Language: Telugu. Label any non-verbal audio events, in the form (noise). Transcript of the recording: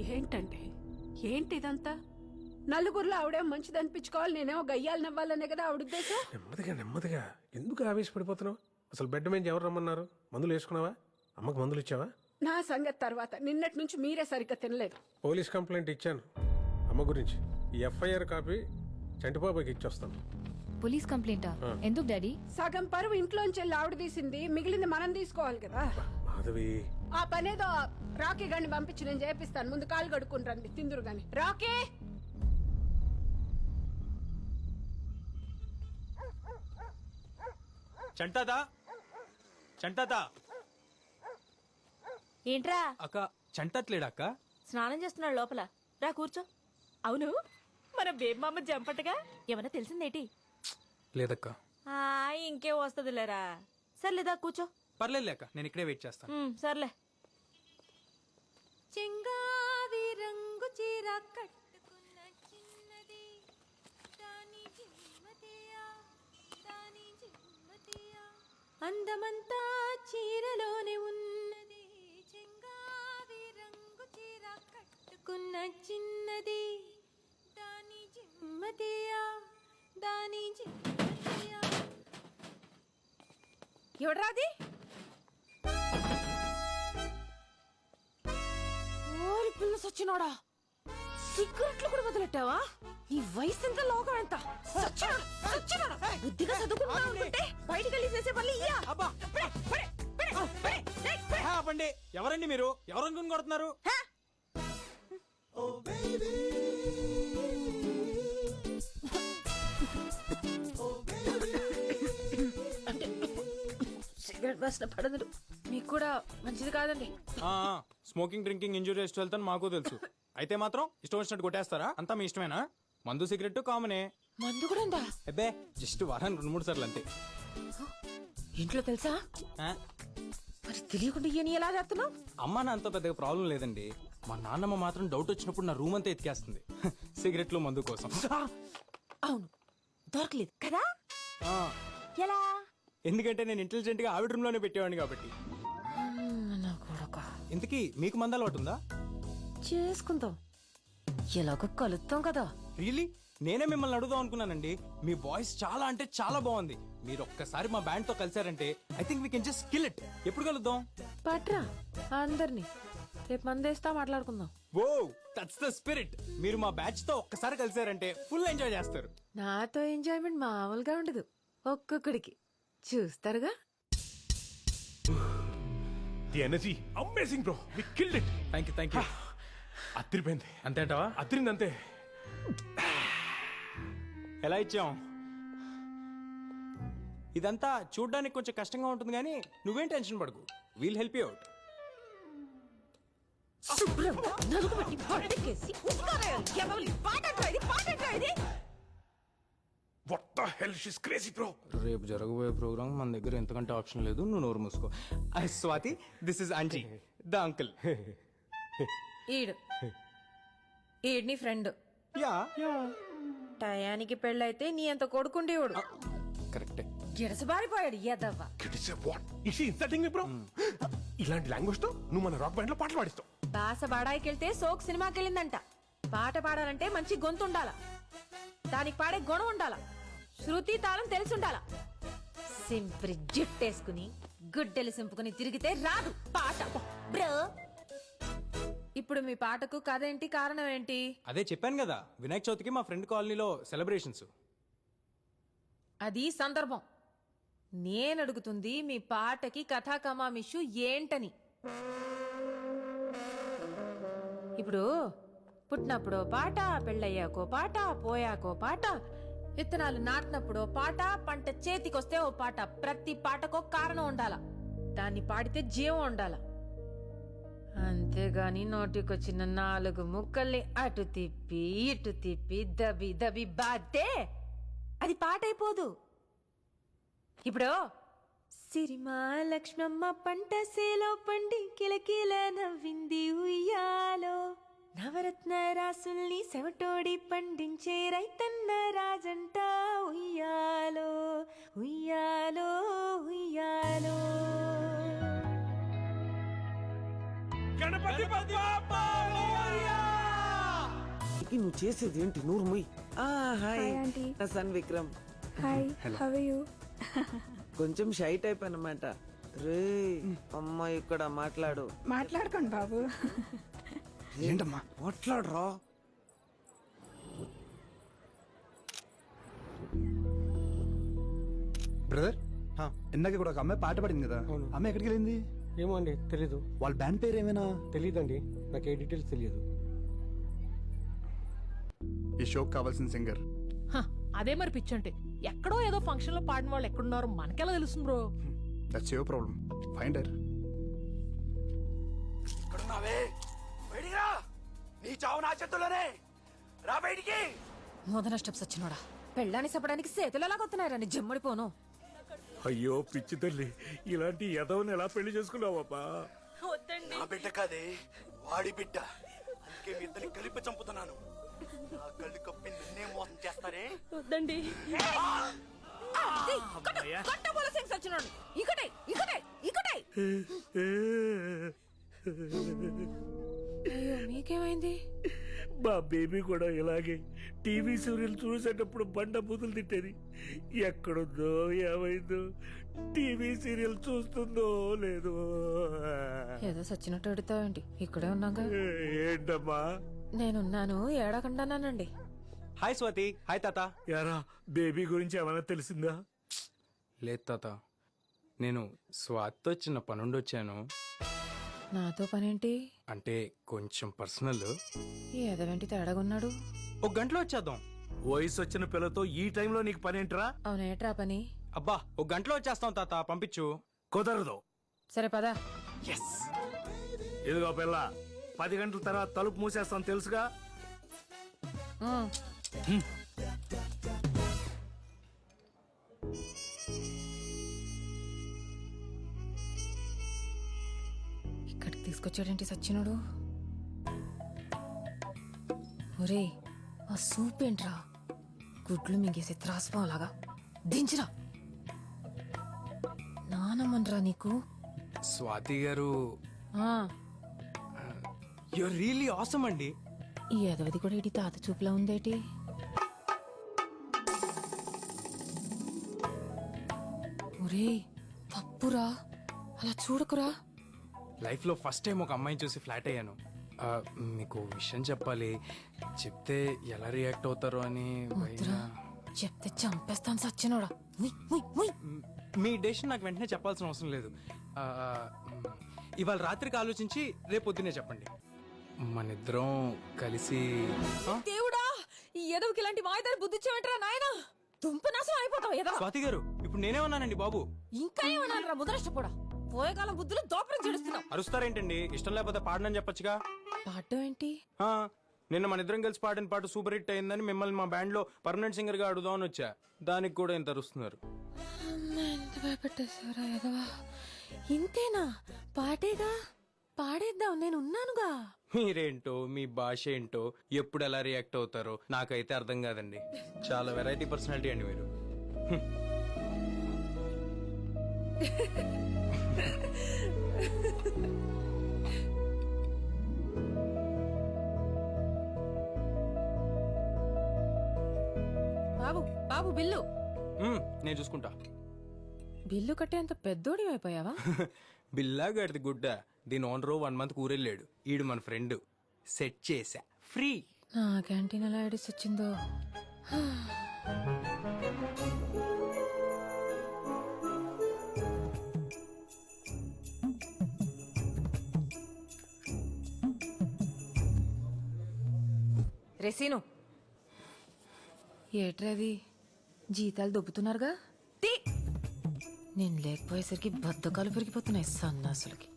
ఏంటంటే? ఏంటి ఇదంతా నలుగురిలో ఆవిడేం మంచిది అనిపించుకోవాలి నేనేమో గయ్యాలు నవ్వాలనే కదా ఆవిడ ఉద్దేశం? నెమ్మదిగా నెమ్మదిగా. ఎందుకు ఆవేశపడిపోతున్నావు? అసలు బెడ్ మీద ఎవరు రమ్మన్నారు? మందులు వేసుకున్నావా? అమ్మకు మందులు ఇచ్చావా? నా సంగతి తర్వాత. నిన్నటి నుంచి మీరే సరిగ్గా తినలేదు. పోలీస్ కంప్లైంట్ ఇచ్చాను. అమ్మ గురించి. ఈ ఎఫ్ఐఆర్ కాపీ చంటిబాబాకి ఇచ్చొస్తాను. పోలీస్ కంప్లైంటా? ఎందుకు డాడీ? సగం పరువు ఇంట్లోంచి వెళ్ళి ఆవిడ తీసింది. మిగిలింది మనం తీసుకోవాలి కదా. మాధవి. ఆ పనేదో రాకీ గండి పంపించి నేను చేపిస్తాను. ముందు కాలు కడుక్కుని రండి. తిందురు గాని. రాకీ! చంటాదా చంటాదా ఏంట్రా? అక్క చంటట్లేడా అక్క స్నానం చేస్తున్నాడు లోపల. రా కూర్చో. అవును? మన బేబమ్మ జంపటగా? ఏమన్నా తెలిసిందేటి? లేదక్క. ఆ ఇంకే వస్తుందిలేరా. సర్లేదా కూర్చో. పర్లేదు అక్క నేను ఇక్కడే వెయిట్ చేస్తాను. ఉమ్, సర్లే. చెంగావి రంగు చీర కట్టుకున్న చిన్నది దాని జిమ్మతియా, దాని జిమ్మతియా. అందమంతా చీరలోనే ఉన్నది చెంగావి రంగు చీర కట్టుకున్న చిన్నది దాని జిమ్మతియా దాని జిమ్మతియా. ఎవడ్రాది సచ్చినోడా? సిగరెట్లు కూడా వదిలెట్టావా? నీ వయసు ఎంత లోకం ఎంత? సచ్చినోడా, సచ్చినోడా. బుద్ధిగా చదువుకుంటున్నావు అనుకుంటే బయటికి వెళ్ళి చేసే పని ఇయ్యా. అబ్బా. పడే, పడే, పడే, పడే, ఏయ్, పడే. హే, ఆపండి. ఎవరండి మీరు? ఎవరనుకుని కొడుతున్నారు? హా? సిగరెట్ వాసన పడదు. మీకు కూడా మంచిది కాదండి. ఆ, ఆ, స్మోకింగ్ డ్రింకింగ్ ఇంజురీస్ వెళ్తాను మాకు తెలుసు. అయితే మాత్రం ఇష్టం వచ్చినట్టు కొట్టేస్తారా? అంతా మీ ఇష్టమేనా? మందు సిగరెట్ కామనే. మందు కూడా ఉందా? అబ్బే జస్ట్ వారానికి రెండు మూడు సార్లు అంతే. ఇంట్లో తెలుసా? ఆ, మరి తెలియకుండా ఇయని ఎలా చేస్తున్నావు? అమ్మా నా అంత పెద్దగా ప్రాబ్లం లేదండి. మా నాన్నమ్మ మాత్రం డౌట్ వచ్చినప్పుడు నా రూమ్ అంతా ఎతికేస్తుంది. సిగరెట్లు మందు కోసం. అవును. దొరకలేదు కదా? ఆ, ఎలా? ఎందుకంటే నేను ఇంటెలిజెంట్గా ఆవిడ రూమ్లోనే పెట్టేవాడిని కాబట్టి. ఇంతకీ మీకు మంద అలవాటు ఉందా చేసుకుందాం. ఎలాగో కలుస్తాం కదా. రియలీ నేనే మిమ్మల్ని అడుగుదాం అనుకున్నానండి. మీ వాయిస్ చాలా అంటే చాలా బాగుంది. మీరు ఒక్కసారి మా బ్యాండ్తో కలిసారంటే I think we can just kill it ఎప్పుడు కలుద్దాం? పట్రా అందరినీ. రేపు మందేస్తా మాట్లాడుకుందాం. ఓ దట్స్ ద స్పిరిట్ మీరు మా బ్యాచ్తో ఒక్కసారి కలిసారంటే ఫుల్ ఎంజాయ్ చేస్తారు. నాతో ఎంజాయ్మెంట్ మామూలుగా ఉండదు. ఒక్కొక్కడికి. చూస్తారుగా? The energy amazing bro we killed it thank you thank you అత్తిరిపోయింది అంతేంటవా అత్తిరింది అంతే ఎలా ఇచ్చాం? ఇదంతా చూడ్డానికి కొంచెం కష్టంగా ఉంటుంది కానీ నువ్వేం టెన్షన్ పడకు. వీల్ హెల్ప్ యూ అవుట్ శుభ్రంగా నలుగు పెట్టి పడకేసి ఉస్కారాయాలి. ఎవరి పాటట్రా ఇది? పాటట్రా ఇది? What the hell she's crazy bro రేపు జరగబోయే ప్రోగ్రామ్ మన దగ్గర ఎంతకంటే ఆప్షన్ లేదు నువ్వు నోరు మూసుకో. I Swathi this is Anji the uncle ఈడు. ఈడ్ని ఫ్రెండ్ యా. టయానికి పెళ్ళైతే నీ అంత కొడుకుండేవాడు. కరెక్టే. గిడసబారిపోయాడు ఎదవ్వ కిటిసే what is insulting me bro ఇలాంటి లాంగ్వేజ్తో నువ్వు మన రాక్ బ్యాండ్లో పాటలు పాడిస్తావు. బాస బాడాయికి వెళ్తే సోక్ సినిమాకి వెళ్ళిందంట పాట పాడాలంటే మంచి గొంతు ఉండాల దానికి పాడే గుణం ఉండాల. శృతి తాళం తెలిసి ఉండాల సింప్రి జుట్టేసుకుని గుడ్డెలు సింపుకుని తిరిగితే రాదు పాట. బ్రో. ఇప్పుడు మీ పాటకు కథ ఏంటి కారణం ఏంటి? అదే చెప్పాను కదా వినాయక చవితికి మా ఫ్రెండ్ కాలనీలో సెలబ్రేషన్స్. అది సందర్భం. నేను అడుగుతుంది మీ పాటకి కథా కమామిషు ఏంటని. ఇప్పుడు పుట్టినప్పుడో పాట పెళ్ళయ్యాకో పాట పోయాకో పాట విత్తనాలు నాటినప్పుడు పాట పంట చేతికొస్తే ఓ పాట. ప్రతి పాటకో కారణం ఉండాల. దాన్ని పాడితే జీవం ఉండాల. అంతేగాని నోటికొచ్చిన నాలుగు ముక్కల్ని అటు తిప్పి ఇటు తిప్పి దబి దబి బాతే అది పాట అయిపోదు ఇప్పుడు. సిరిమా లక్ష్మమ్మ పంట సేలో పండి కిలకిల నవ్వింది. నువ్వు చేసేది ఏంటి? నూరు మొయ్. హాయ్. ఆంటీ. నా son Vikram. Hi. How you కొంచెం షై టైప్ అన్నమాట. రే అమ్మ ఇక్కడ మాట్లాడు. మాట్లాడుకోండి బాబు. ఏంటమ్మా? మాట్లాడరా? బ్రదర్ ఇందాక కూడా ఒక అమ్మాయి పాట పాడింది కదా. అమ్మాయి ఎక్కడికి వెళ్ళింది? ఏమో అండి తెలీదు. వాళ్ళ బ్యాండ్ పేరు ఏమైనా తెలీదండి నాకు ఏ డీటెయిల్స్ తెలియదు. ఈ షోకి కావాల్సిన సింగర్. హ, అదే మరి పిచ్చి అంటే. ఎక్కడో ఏదో ఫంక్షన్లో పాడిన వాళ్ళు ఎక్కడున్నారో మనకెలా తెలుస్తుంది బ్రో? దట్స్ యువర్ ప్రాబ్లం ఫైండర్ మొదన స్టెప్స్ వచ్చినోడా? పెళ్ళాన్ని చెప్పడానికి చేతులు ఎలా కొత్తున్నారని జమ్ముడిపోను అయ్యో పిచ్చి తల్లి. ఇలాంటి యదవని ఎలా పెళ్ళి చేసుకున్నావబ్బా? నా బిడ్డ కాదే వాడి బిడ్డ. అందుకే మీ ఇద్దరిని కలిపి చంపుతున్నాను. నా కళ్ళు కప్పి నిన్నే మోసం చేస్తారే వద్దండి. వచ్చినోడు. ఇకటే ఇకటే ఇకటే అయ్యో మీకేమైంది? మా బేబీ కూడా ఇలాగే టీవీ సీరియల్ చూసేటప్పుడు బండ బూతులు తిట్టేది. ఎక్కడుందో ఏమైందో టీవీ సీరియల్ చూస్తుందో లేదో. ఏదో సచ్చినట్టు అడుగుతావేంటి? ఇక్కడే ఉన్నాగా. ఏంటమ్మా? నేనున్నాను ఏడకుండానండి హాయ్ స్వాతి హాయ్ తాత. యారా బేబీ గురించి ఏమైనా తెలిసిందా? లేదు తాత నేను స్వాతితో చిన్న పనుండి వచ్చాను నాతో పనేంటి? అంటే కొంచెం పర్సనల్. ఈ ఎదవేంటి తేడాగున్నాడు? ఒక గంటలో వచ్చేద్దాం. వయసు వచ్చిన పిల్లతో ఈ టైంలో నీకు పనేంట్రా? అవునేట్రా పని? అబ్బా ఒక గంటలో వచ్చేస్తాం తాత పంపించు. కుదరదు. సరే పదా. ఇదిగో పిల్ల పది గంటల తర్వాత తలుపు మూసేస్తాం తెలుసుగా? తీసుకొచ్చాడేంటి సచ్చినోడు? ఒరే ఆ సూప్ ఏంట్రా? గుడ్లు మింగేసే త్రాస్పం అలాగా దించరా. నానమ్మన్రా నీకు? స్వాతి గారు ఆ, యూర్ రియలీ ఆసమ్ అండి. ఈ ఎదవది కూడా ఇటు తాత చూపులా ఉందేటి? ఒరే తప్పురా. అలా చూడకురా. లైఫ్లో ఫస్ట్ టైం ఒక అమ్మాయిని చూసి ఫ్లాట్ అయ్యాను. ఆ, మీకు విషయం చెప్పాలి. చెప్తే ఎలా రియాక్ట్ అవుతారో అని వద్దురా. చెప్తే చంపేస్తాను సచ్చినోడా. మ్, మీ డెసిషన్ నాకు వెంటనే చెప్పాల్సిన అవసరం లేదు. ఆ, మ్, ఇవాళ రాత్రికి ఆలోచించి రేపు పొద్దునే చెప్పండి. మనిద్దరం కలిసి ఆ? దేవుడా ఈ ఎదవకి ఇలాంటి మాయదారి బుద్ధి చెవింటరా నాయన? దుంప నాశనం అయిపోతావు ఎదవ. స్వాతి గారు ఇప్పుడు నేనేమన్నానండి బాబు. ఇంకా ఏమన్నారా ముదరష్టపోడా పోయే కాలం బుద్ధులు దోపరం చెడుస్తున్నావు అరుస్తారేంటండి? ఇష్టం లేకపోతే పాడనని చెప్పొచ్చుగా? పాడడం ఏంటి? ఆ, నిన్న మన ఇద్దరం కలిసి పాడిన పాట సూపర్ హిట్ అయిందని మిమ్మల్ని మా బ్యాండ్లో పర్మనెంట్ సింగర్గా అడుగుదామని వచ్చా. దానికి కూడా ఇంత అరుస్తున్నారు. అమ్మా, ఎంత భయపెట్టేశారా ఎదవా ఇంతేనా? పాటేగా? పాడేద్దాం నేను ఉన్నానుగా. మీరేంటో మీ భాష ఏంటో ఎప్పుడు ఎలా రియాక్ట్ అవుతారో నాకైతే అర్థం కాదండి. చాలా వెరైటీ పర్సనాలిటీ అండి మీరు. బాబు బాబు బిల్లు. మ్మ్, నేను చూసుకుంటా. బిల్లు కట్టేంత పెద్దోడి అయిపోయావా? (laughs) బిల్లా గడిది గుడ్డ. దీని ఓనరు వన్ మంత్ కూరెళ్ళాడు. ఈడు మన ఫ్రెండ్. సెట్ చేసా ఫ్రీ. నా క్యాంటీన్ ఎలా ఐడిస్ రెసీను. ఏట్రది జీతాలు దొబ్బుతున్నారుగా? నేను లేకపోయేసరికి బద్దకాలు పెరిగిపోతున్నాయి సన్నాసులకి.